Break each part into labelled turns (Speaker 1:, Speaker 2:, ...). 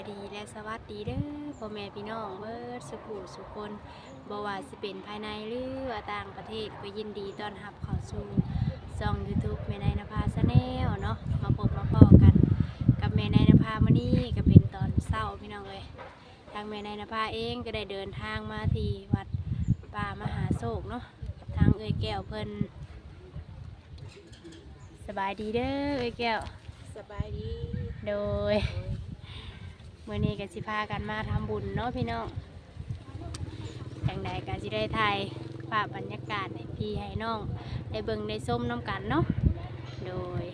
Speaker 1: ายดีและสวัสดีเด้อพ่อแม่พี่น้องเบิดสุขุสุคนบ่ว่าสิเป็นภายในหรือว่าต่างประเทศก็ยินดีต้อนรับเข้าสู่ช่อง YouTube แม่นายนภาชาแนลเนาะมาพบมาพอกัน กับแม่นายนภามื้อนี้ก็เป็นตอนเช้าพี่น้องเอ้ยทางแม่นายนภาเองก็ได้เดินทางมาที่วัดป่ามหาโศกเนาะกับทางเอ้ยแก้วเพิ่นสบายดีเด้อเอ้ยแก้ว
Speaker 2: สบายดี
Speaker 1: โดยเมื่อนี้ก็สิพากันมาทำบุญเนาะพี่น้องจังใดก็สิได้ถ่ายภาพบรรยากาศให้พี่ให้น้อง ได้เบิ่งได้ส้มน้ำกันเนาะโดย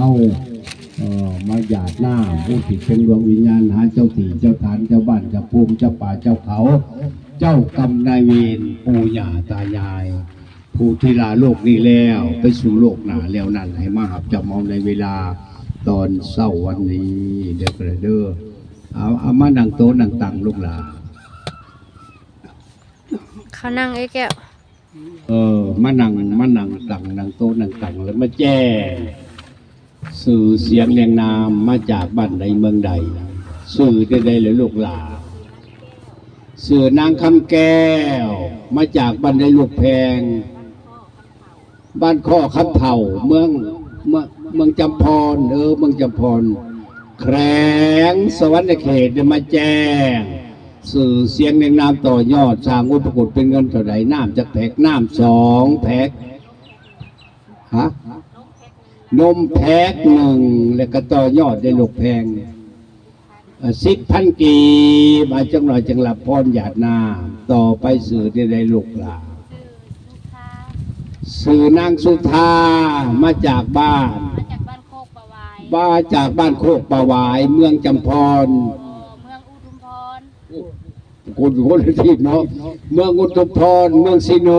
Speaker 1: เงาเอ่อมา
Speaker 3: หยาดหน้าผู้ที่เป็นดวงวิญญาณหาเจ้าที่เจ้าฐานเจ้าบ้านเจ้าภูมิเจ้าป่าเจ้าเขา เจ้ากรรมนายเวรปู่ย่าตายาย ผู้ที่ลาโลกนี้แล้วไปสู่โลกหน้าแล้วนั่นให้มาหับจำเอาในเวลาตอนเศร้าวันนี้เด็กกระเด้อเอาเอามานั่งโต๊ะนั่งตังลูกหลาน
Speaker 1: เขานั่งไอ้แก้ว
Speaker 3: เออมานั่งมานั่งตังนั่งโต๊ะนั่งตังแล้วมาแจ้ง สื่อเสียงเรียงนามมาจากบ้านใดเมืองใด สื่อได้ใดหรือลูกหลานสื่อนางคำแก้ว มาจากบ้านใดลูกแพง บ้านข้อคำเถ่าเมืองเมืองเมืองจำพรเออเมืองจำพรแขงสวรรค์เขตมาแจ้ง สื่อเสียงเรียงนามต่อยอดสร้างอุปกรณ์เป็นเงินเท่าไหร่น้ำจะแพกน้ำสองแพกฮะ นมแพ็กหนึ่งแล้วก็ต่อยอดได้ลูกแพงสิบพันกีมาจังหน่อยจังหลับพรหยาดน้ำต่อไปสื่อได้ได้ลูกหลานสื่อนางสุธามาจากบ้าน
Speaker 1: มาจากบ้านโคกประวาย
Speaker 3: มาจากบ้านโคกประวาย เมืองจำพร
Speaker 1: เมืองอุทุมพร
Speaker 3: คนคนละที่เนาะเมืองอุทุมพร เมืองสิโน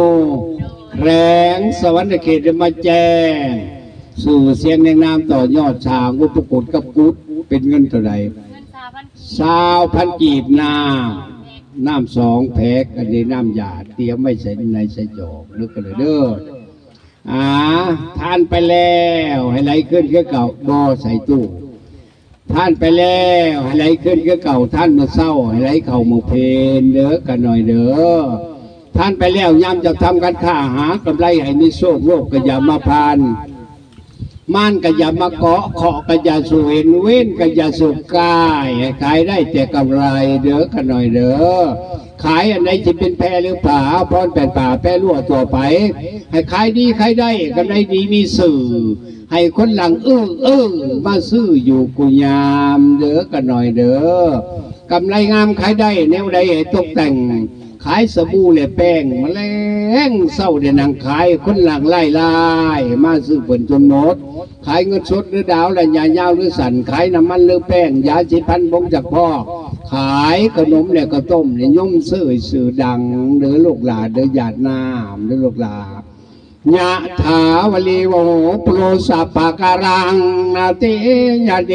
Speaker 3: แขวงสวรรค์เขตได้มาแจ้ง สู่เสียงในนามต่อยอดชางอุปกรณ์กับกุดเป็นเงินเท่าไหร่
Speaker 1: สา
Speaker 3: วพันกีบน้ำน้ำสองแพ็กอันนี้น้ำหยาดเตรียมไม่ใส่ในใส่จอกนึกกันเลยเด้ออ่าทานไปแล้วให้ไหลขึ้นก็เก่าบ่อใส่ตู้ท่านไปแล้วให้ไหลขึ้นก็เก่าท่านมื่อเศร้าให้ไหลเข่ามือเพนเด้อกันหน่อยเด้อท่านไปแล้วยามจะทำการค้าหากำไรให้มีโชคโลกก็อย่ามาพาน ม่านก็อย่ามาเกาะเคาะก็อย่าสูเห็นเว้นก็อย่าสู่กายขายได้แต่กำไรเด้อกันหน่อยเด้อขายอันไหนจะเป็นแพรหรือป่าพรเป็นป่าแพรรั่วตัวไป ให้ขายดีขายได้กำไรดีมีสื่อ ให้คนหลังเอื้อเอื้อมาซื้ออยู่กุยามเด้อกันหน่อยเด้อกำไรงามขายได้แนวใดให้ตกแต่ง ขายสบู่และแป้งแมลงเศร้าเดนังขายคนหลังไล่ไล่มาซื้อผลจนหมดขายเงินสดหรือดาวและยายาวหรือสันขายน้ำมันหรือแป้งยาสีพันบงจากพ่อขายขนมและก็ต้มเนี่ยย่มซื้อสื่อดังเด้อลูกหลานเด้อหยาดน้ำเด้อลูกหลานยะถาวลีโวโปรสัพปการังนาเตยะเด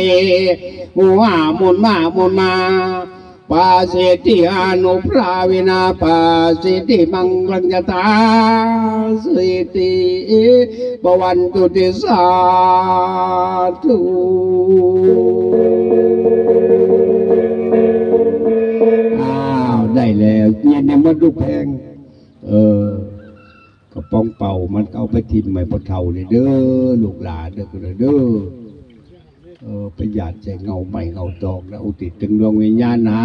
Speaker 3: หัวมุนมามุนมา ปาเสติอนุพราวินาปาเสติมังลังยตาสิติปวันตุติสาธุอ้าวได้แล้วเย็นเนี่ยมันดูแพงเออกระป๋องเป่ามันก็เอาไปทิมใหม่พอเท่าเลยเด้อลูกหลานเด้อเด้อ ออประหยัดใจเงาใหม่เงาตอกแล้วอุติดถึงดวงวิญญาณหนา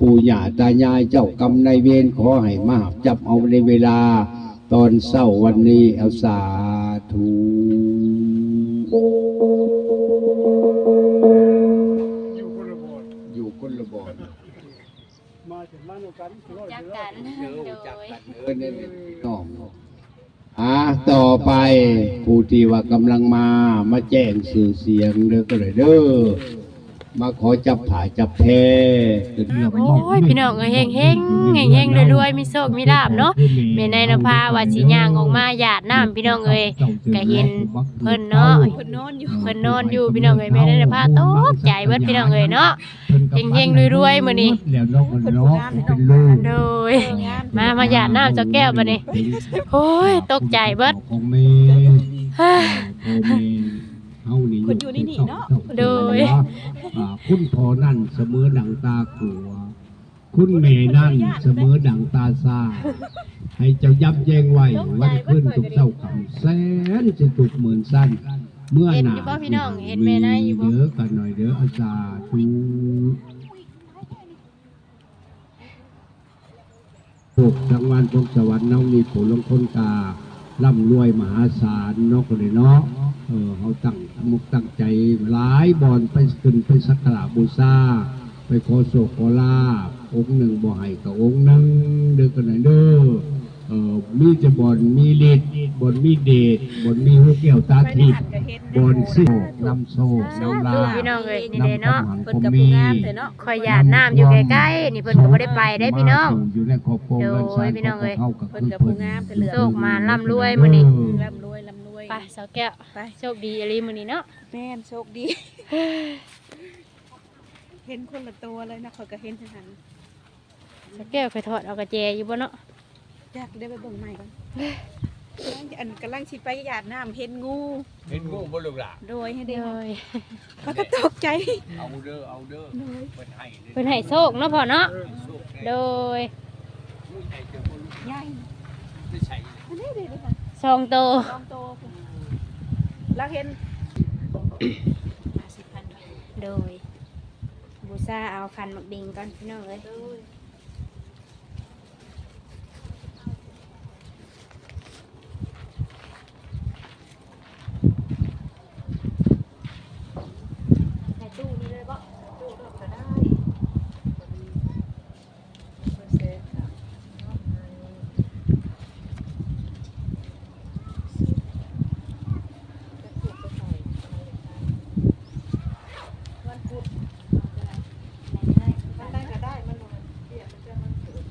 Speaker 3: ปู่ย่าตายายเจ้ากรรมนายเวรขอให้มาจับเอาในเวลา ตอนเศร้าวันนี้เอาสาธุ
Speaker 4: อยู่คนละบอด
Speaker 3: อยู่คนละบอน
Speaker 4: มาถึงบ้านเดียวกันคือว่า
Speaker 1: จัก
Speaker 4: เดี๋ยว
Speaker 1: กัน
Speaker 3: เด้อ
Speaker 1: โด
Speaker 3: จัก
Speaker 1: ย
Speaker 3: กันเด้อเนี่ยพี่น้องเนาะ อ่าต่อไปผู้ที่ว่ากำลังมามาแจ้งสื่อเสียงเด้อก็เลยเด้อ มาขอจับผาจับแพ
Speaker 1: โอ้ยพี่น้องเอ้ยเฮงเฮงเฮงเฮงรวยๆมีโชคมีลาบเนาะแม่นายนภาว่าสิย่างออกมาหยาดน้ำพี่น้องเอ้ยก็เห็นเพิ่นเนาะ
Speaker 2: เพิ่นนอนอยู่
Speaker 1: เพิ่นนอนอยู่พี่น้องเอ้ยแม่นายนภาตกใจเบิดพี่น้องเอ้ยเนาะเฮงๆรวยๆมื้อนี้
Speaker 3: แล้วนกมันนกเป็นลูก
Speaker 1: โดยมามาหยาดน้ำเจ้าแก้วบัดนี้โอ้ยตกใจเบิด
Speaker 3: ของแม่
Speaker 1: เฮ้ย
Speaker 3: พ่อแม่เฮานี่
Speaker 2: คนอยู่นี่นี่เนาะ
Speaker 1: โดย
Speaker 3: อ่า คุณพ่อนั่นเสมอดังตากัว คุณแม่นั่นเสมอดังตาซาให้เจ้ายับแยงไว้วันขึ้นทุกเจ้าคำแสนสิทุกหมื่นสั้น เมื่อ
Speaker 1: เห็น
Speaker 3: ห
Speaker 1: อ
Speaker 3: นา
Speaker 1: ยู่บ่พี่น้องเห็นแม่นายอยู่บ่
Speaker 3: เด้อกันหน่อยเด้ออาจารย์ทุพวกรางวัลพวกสวรรค์น้องมีผลลงคนกา ร่ำรวยมหาศาลเนาะคนเลยเนาะเออเขาตั้งมุกตั้งใจหลายบอนไปขึ้นไปสักการะบูชาไปขอโศกขอลาบองค์หนึ่งบ่ให้กับองค์หนึงเด้อกันหน่อยเด้อ มีจะบอนมีฤทธิ์บอนมีเดชบอนมีหูแก้วตา
Speaker 2: ไปใน
Speaker 3: ทิพ
Speaker 2: หั
Speaker 3: ย์
Speaker 2: นก็เห็น
Speaker 3: บอนสินำโชคนำลา
Speaker 1: ดู
Speaker 3: ภ
Speaker 1: พี่น้องเอ้ยนี่เด้เนาะ
Speaker 2: เพิ่นกับผู้งามเถอะเนาะ
Speaker 1: คอยหยาดน้ำอยู่ใกล้ๆนี่เพิ่นก็บ่ได้ไปได้พี่น้อง
Speaker 3: อยู่ในครอบครัวเงิน
Speaker 1: โดยพี่น้องเอ้ย
Speaker 3: ขาก็
Speaker 2: เพิ่
Speaker 3: คื
Speaker 2: น
Speaker 3: อ
Speaker 2: กับผู้งามเถอะเหลือ
Speaker 1: โชคมาร่ำรวยมื้อนี้
Speaker 2: ร่ำรวยร่ำรวย
Speaker 1: ไปสาวแก้ว
Speaker 2: ไป
Speaker 1: โชคดีอะไรมื้อนี้เนาะ
Speaker 2: แม่นโชคดี เห็นคนละตัวเลยนะข่อยก็เห็นทหาร
Speaker 1: สาวแก้วเคยถอดเอากระแจอยู่บ่เนาะ
Speaker 2: อยากได้ไปเบิ่งใหม่ก่อนอันกำลังสิไปหยาดน้ำเห็นงู
Speaker 3: เห็นงูบ่ลูกหล่ะ
Speaker 2: โดยให้
Speaker 1: โด
Speaker 2: ได้
Speaker 1: ย
Speaker 2: เขาก็ตกใจ
Speaker 3: เอาเด้อเอาเด้อ
Speaker 2: โดย
Speaker 3: เพิ่นให้เด้อ
Speaker 1: เพิ่นให้โชคเนาะพ่อเนาะ
Speaker 3: โชคแน่
Speaker 1: โดย
Speaker 3: มือใหญ่เจอคน
Speaker 2: ใหญ่
Speaker 3: ไม่ใช่
Speaker 2: อันนี้เลยเลยค่ะ
Speaker 1: ซองโต
Speaker 2: ลองโตคุณแล้วเห็น
Speaker 1: โดยบูซาเอาคันหมักดิงก่อนพี่น้องเอ้ยใส่ตู้นี่เลยบ่
Speaker 2: ดูดอกก็ได้วันพุธมันได้ก็ได้มันบ่เปียกมันจะมันเกิด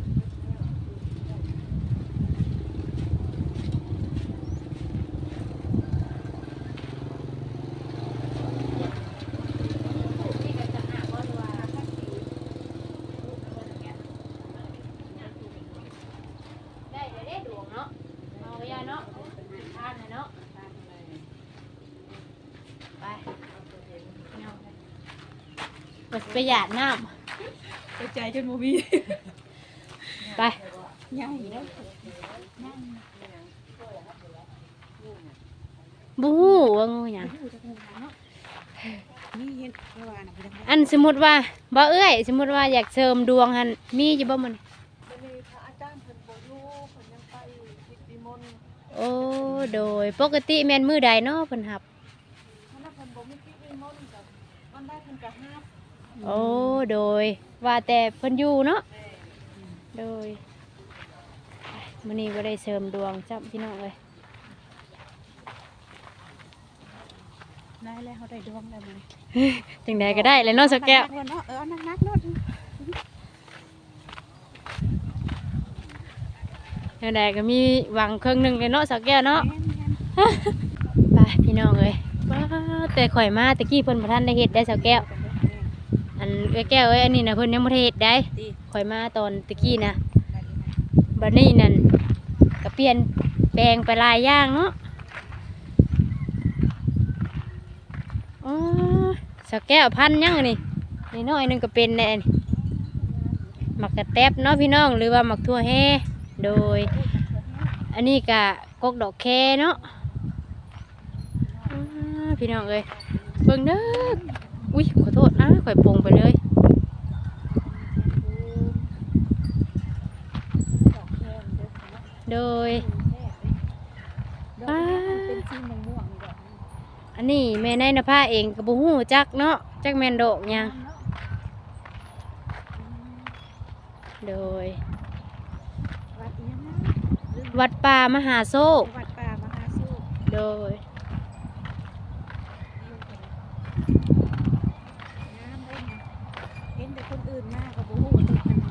Speaker 1: ได้เดี๋ยวได้ดวงเนาะเอาไปยาเนาะทานเลยเนาะไปเอาไป ไปไปหยาดน้
Speaker 2: ใจใจจนบ่มีำ
Speaker 1: ไป
Speaker 2: ใหญ่เด้อ
Speaker 1: บูฮู้ว่างูหยัง
Speaker 2: นี่เห็นเมื่อวานน่ะไปทำ
Speaker 1: อันสมมุติว่าบ่เอ้ยสมมุติว่าอยากเสริมดวงหันมีอยู่บ่มัน
Speaker 2: จะมีพระอาจารย์เพิ่นบ่อยู่เพิ่นยังไปกิจนิมนต์
Speaker 1: โอ้โดยปกติแม่นมือใดเนาะเพิ่นหับ
Speaker 2: มันน่ะเพิ่นบ่มีกิจนิมนต์ก็มันได้เพิ่นก็ฮับ
Speaker 1: โอ้โดย ว่าแต่เพิ่นอยู่เนาะโดยมื้อนี้บ่ได้เสริมดวงจ้ำพี่น้องเอ้ย
Speaker 2: ได้แล้วเขาได้ดวงแล้วมื้อนี้
Speaker 1: จังใดก็ได้เลยเนาะสักแก้ว
Speaker 2: เนาะเออนักๆเนาะ
Speaker 1: จังใดก็มีหวังครึ่งหนึงเลยเนาะสักแก้วเนาะ
Speaker 2: แม่น
Speaker 1: ไปพี่น้องเอ้ยว้าแต่ข่อยมาตะกี้เพิ่นบ่ทันได้เฮ็ดได้สักแก้ว
Speaker 2: ๆ
Speaker 1: อันเอ้ยแก้วเอ้ยอันนี้นะเพิ่นยังบ่ได้เฮ็ดได้
Speaker 2: ดี
Speaker 1: ข่อยมาตอนตะกี้นะบัดนี้นั่นก็เปลี่ยนแปลงไปหลายอย่างเนาะอ๋อสักแก้วพันยังอันนี้นี่น้อยหนึงก็เป็นแน่นี่หมักกระแตบเนาะพี่น้องหรือว่าหมักทั่วแห่โดย อันนี้ก็กกดอกแคเนาะอ่าพี่น้องเอ้ยเบิ่งเด้อ อุ้ยขอโทษนะข่อยปรุงไปเลยโดย
Speaker 2: ดอกนี้มันเป็นสีม่วงๆดอกนี้
Speaker 1: อันนี้แม่นายนภาเองก็บ่ฮู้จักเนาะจักแม่นดอกหยังโดย
Speaker 2: วัดอีหยังนะลืม
Speaker 1: วัดป่ามหาโซก
Speaker 2: วัดป่ามหาสุข
Speaker 1: โดย
Speaker 2: งามเลย คนอื่นมากกับโอ้โห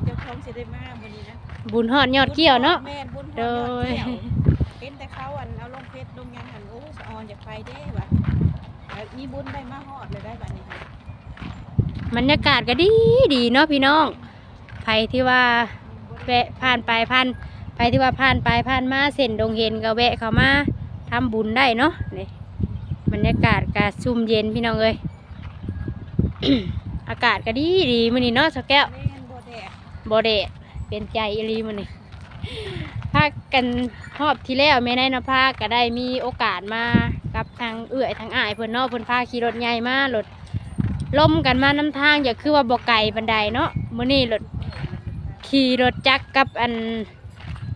Speaker 2: เจ้าของสิได้มากวันนี้นะ
Speaker 1: บุญฮอดยอดเกี่ยวเนาะ
Speaker 2: แม่นบุญ
Speaker 1: โดย
Speaker 2: เป็นแต่เขาอันเอาลงเพชรลงหยังหันโอ้สะออนอยากไปเด้ว่ะแล้วมีบุญได้มาฮอดเลยได้บัดนี้ค่ะ
Speaker 1: บรรยากาศก็ดีดีเนาะพี่น้องไผที่ว่าแวะผ่านไปผ่านไผที่ว่าผ่านไปผ่านมาเส้นดงเห็นก็แวะเข้ามาทำบุญได้เนาะนี่บรรยากาศก็ซุ่มเย็นพี่น้องเอ้ย อากาศก็ดีดีมื้อนี้เนาะสักแก้ว
Speaker 2: แม่นบ่แดด
Speaker 1: บเดด เป็นใจอีหลีมื้อนี้พากันรอบที่แล้วแม่นายนภาก็ได้มีโอกาสมากับทางเอื้อยทางอ้ายเพิ่นเนาะเพิ่นพาขี่รถใหญ่มารถล่มกันมาน้ำทางอย่าคือว่าบ่ไก่บันไดเนาะมื้อนี้รถขี่รถจักรกับอัน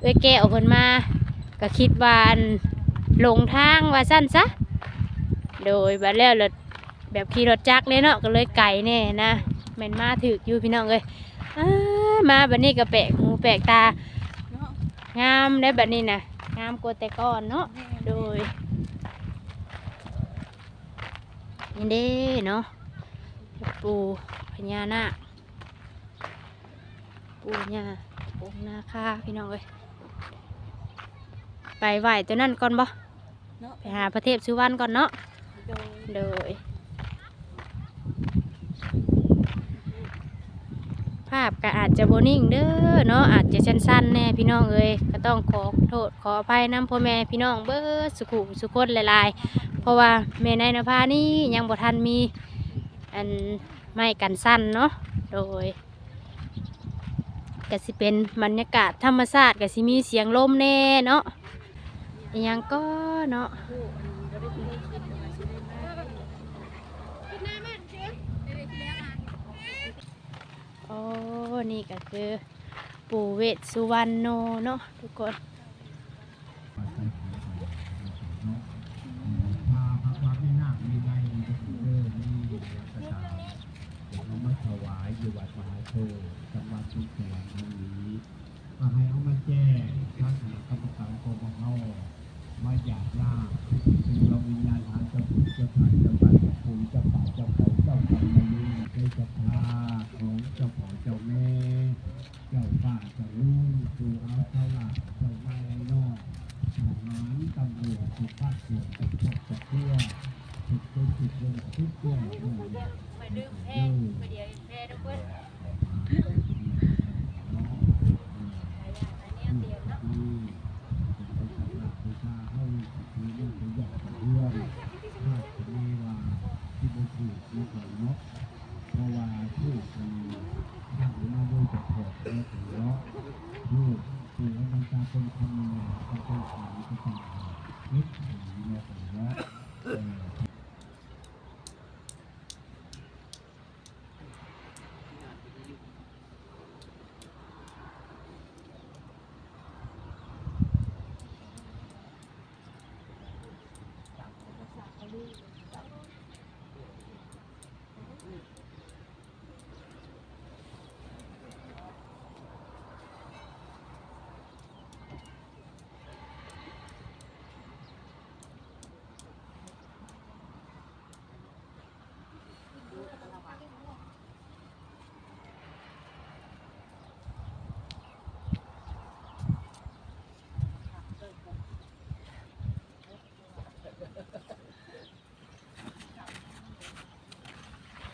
Speaker 1: เอ้ยแก้วเพิ่นมาก็คิดว่าอันหลงทางว่าสั้นซะโดยบัดแล้วรถแบบขี่รถจักรเลยเนาะก็เลยไก่แน่นะแม่นมาถึกอยู่พี่น้องเอ้ย อ้ามาบัดนี้ก็แปลกหูแปลกตา
Speaker 2: เนาะ
Speaker 1: งามได้บัดนี้นะงามกว่าแต่ก่อนเนาะ
Speaker 2: แม่น
Speaker 1: โดยนี่เด้เนาะ ปูพญานาคปูญาปูนาคาพี่น้องเอ้ยไปไหวตัวนั่นก่อนบ่
Speaker 2: เนาะ
Speaker 1: ไปหาพระเทพสุวรรณก่อนเนาะ
Speaker 2: โดย
Speaker 1: โดย ภาพก็อาจจะโบนิ่งเด้อเนาะอาจจะสั้นๆแน่พี่น้องเอ้ยก็ต้องขอโทษขออภัยน้ำพ่อแม่พี่น้องเบิดสุขุสุขคนหลายๆ เพราะว่าแม่นายนภานี่ยังบ่ทันมีอันไม่กันสั้นเนาะโดยก็สิเป็นบรรยากาศธรรมชาติก็สิมีเสียงลมแน่เนาะยังก็เนาะ โอ้นี่ก็คือปู่เวทสุวรรณโนเนาะทุกคน
Speaker 3: พาพระวาพินาคมีใบเดินมีกระตาเอามาถวายอยู่วัดมหาโพธิ์จังหวัดสุโขทัยนี้มาให้เอามาแจ้งพระคณะกรรมการกรมเฮามาหยาดน้าคือเราวิญญาณหาเจ้าปู่เจ้าทางเจ้าบ้าเจ้าภูเจ้าป่าเจ้าเขาเจ้ากรรมนายเวรจ้าศรัทธาของเจ้าของเจ้าแม่ เจ้าป้าเจ้าลุงปู่เอาเจ้าหลานเจ้าไม่ไอ้นอกทหารตำรวจทุ กภาคส่วนทุกภาคจะเพื่อทุกคนทุกลงทุกคนทุกคน
Speaker 1: ไปดื่มแพงไปเดียวแพงทุกค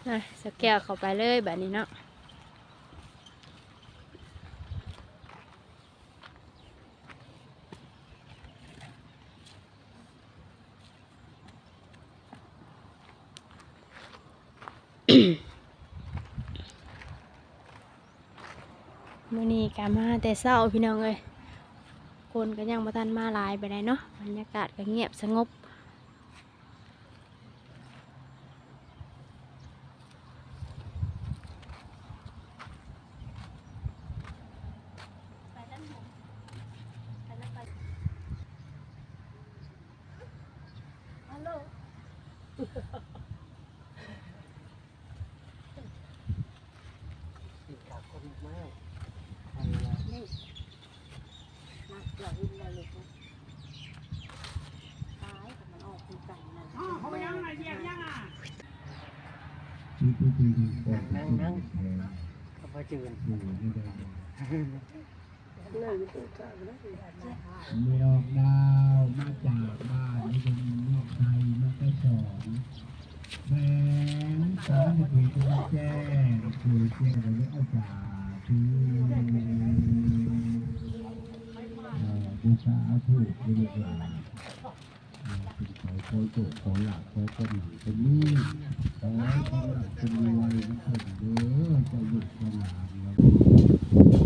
Speaker 1: นะสแก้วเข้าไปเลยแบบนี้เนาะมื่อนี้กามาแต่เศร้าพี่น้องเอ้ยคนก็ยังมาทันมาหลายไปไหนเนาะบรรยากาศก็เงียบสงบ
Speaker 4: ติดกับคน
Speaker 3: มากใครวะนี่มาหล่อวินเลยลูกนะตายแต่มันออก
Speaker 2: คุณจังนะอ๋เขายัง
Speaker 3: ไงยีย
Speaker 2: ยังอะ
Speaker 3: นั่งนั่งเขาไปจืดไม่ออกได้ อนแม่สอนให้ผีตัวแจ้งคือเจ้าหรืออาจารย์คือบูชาถูกเรียกว่าเป็นขอโคโจขอหลักขอคนหลังเป็นนี่ขอคนหลังเป็นรวยทุกคนเด้อจะหยุดจะหลามแล้ว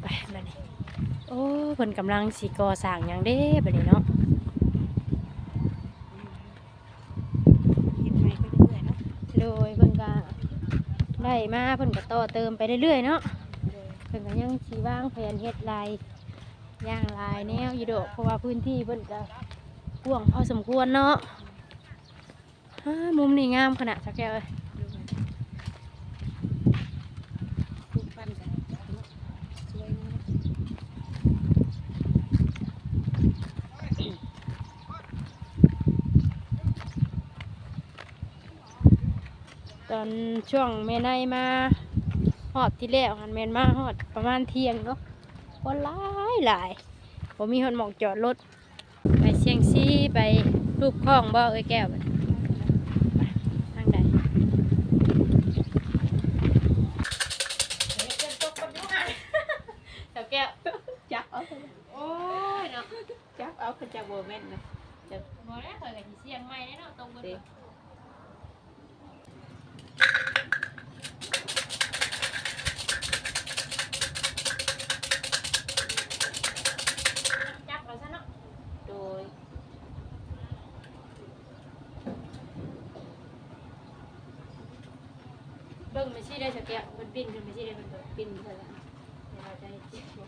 Speaker 1: ไปบัดนี้โอ้ เพิ่นกำลังสิก่อสร้างหยังเด้บัดนี้เนาะ
Speaker 2: เฮ็ดใหม่ไปเรื่อยๆเนาะ
Speaker 1: โดยเพิ่นก็ได้มาเพิ่นก็ต่อเติมไปเรื่อยๆเนาะเพิ่นก็ยังสิวางแผนเฮ็ดลายย่างลายแนวอยู่ดอกเพราะว่าพื้นที่เพิ่นก็กว้างพอสมควรเนาะฮ่ามุมนี้งามขนาดสักแก้วเอ้ย
Speaker 2: ทุกปั้นกันเนาะสวยงาม
Speaker 1: ต อนช่วงแม่ในมาฮอดที่แล้วหันแม่นมาฮอดประมาณเที่ยงเนาะคนหลายหลายผมมีคนหมองจอดรถไปเชียงซีไปรูปคลองบ่เอ้ยแก้วบัดไปทางใดเจ้าแก้ว
Speaker 2: จับเอา
Speaker 1: โอ้ยเนาะ
Speaker 2: จับเอาเขาจะบ่แม่นนะจับ
Speaker 1: บ่ได้เคยกับที่เชียงใหม่เนาะตรงบน
Speaker 2: เด้
Speaker 1: จับเอาซะเนาะ
Speaker 2: โดย
Speaker 1: ที่ได้เจ้าแก้วมันปิ้นขึ้นไปซี่ได้มันก็ปิ้นไปแล้วเดี๋ยวเราจะให้เจ็บบ่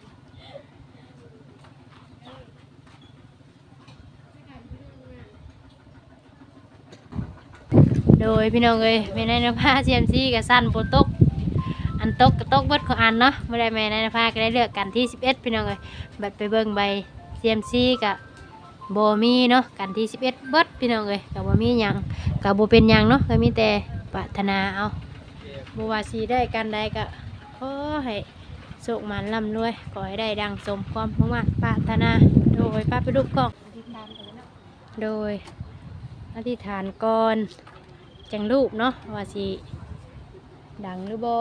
Speaker 1: โดยพี่น้องเอ้ยแม่นายนภาเซียมซีกับสั้นโปตกอันตกก็ตกเบิดของอันเนาะไม่ได้แม่นายนภาก็ได้เลือกกันที่ 11 พี่น้องเอ้ยบัดไปเบิ่งใบเซียมซีกับโบมีเนาะกันที่ 11 เบิดพี่น้องเอ้ยกับโบมีหยังกับโบเป็นหยังเนาะก็มีแต่ปรารถนาเอา บวาสิได้กันใดก็ขอให้สุขมันร่ำรวยขอให้ได้ดังสมความมุ่งมั่นปรารถนา โดยป้าไปดูกล้องโดยอธิษฐานก่อนจังรูปเนาะว่าสิดังหรือบ่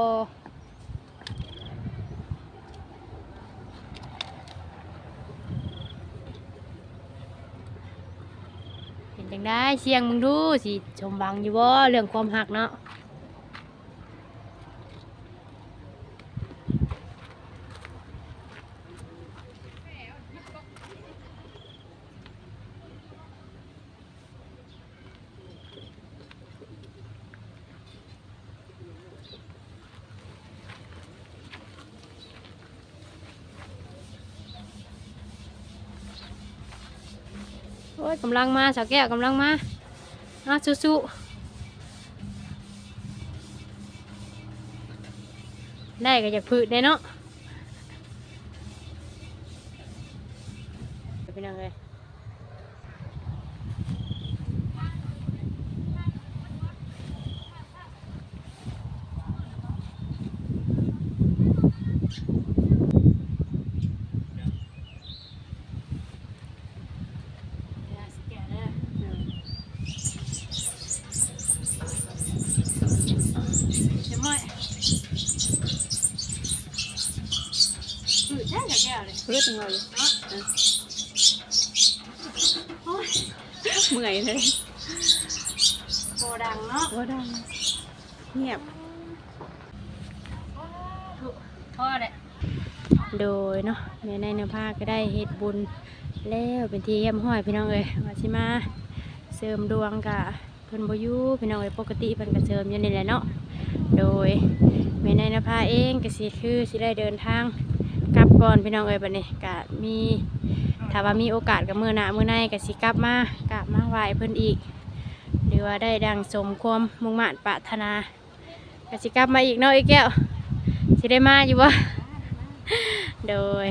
Speaker 1: เห็นจังได้เสียงมึงดูสิชมบังอยู่บ่เรื่องความหักเนาะ โอ้ยกำลังมาสาวแก้วกำลังมาน่าสู้ๆได้ก็อยากพืชได้เนาะไปนั่งเลย เพื่อเลยเนาะโอ้ยมื่อยเลยโบดังเนาะโบดังเงียบพ่อเลยโดยเนาะแม่ในเนื้อผ้าก็ได้เฮ็ดบุญแล้วเป็นที่เยี่ยมห้อยพี่น้องเอ้ยว่าสิมาเสริมดวงกะเพิ่นบอยู่พี่น้องเอ้ยปกติเพิ่นก็เสริมอยู่นี่แหละเนาะโดยแม่ในเนื้อผ้าเองก็สิคือสิได้เดินทาง ก่อนพี่น้องเอ้ยบัดนี้ก็มีถ้าว่ามีโอกาสกับมือหน้ามือในก็สิกลับมากลับมาไหว้เพิ่นอีก หรือว่าได้ดังสมความมุ่งมั่นปรารถนาก็สิกลับมาอีกเนาะไอ้แก้วสิได้มาอยู่บ่โดย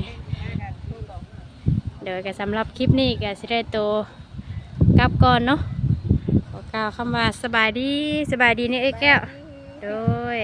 Speaker 1: โดยก็สำหรับคลิปนี้ก็สิได้โตวกลับก่อนเนาะขอกล่าวคำว่าสบายดีสบายดีนี่ไอ้แก้ว โดย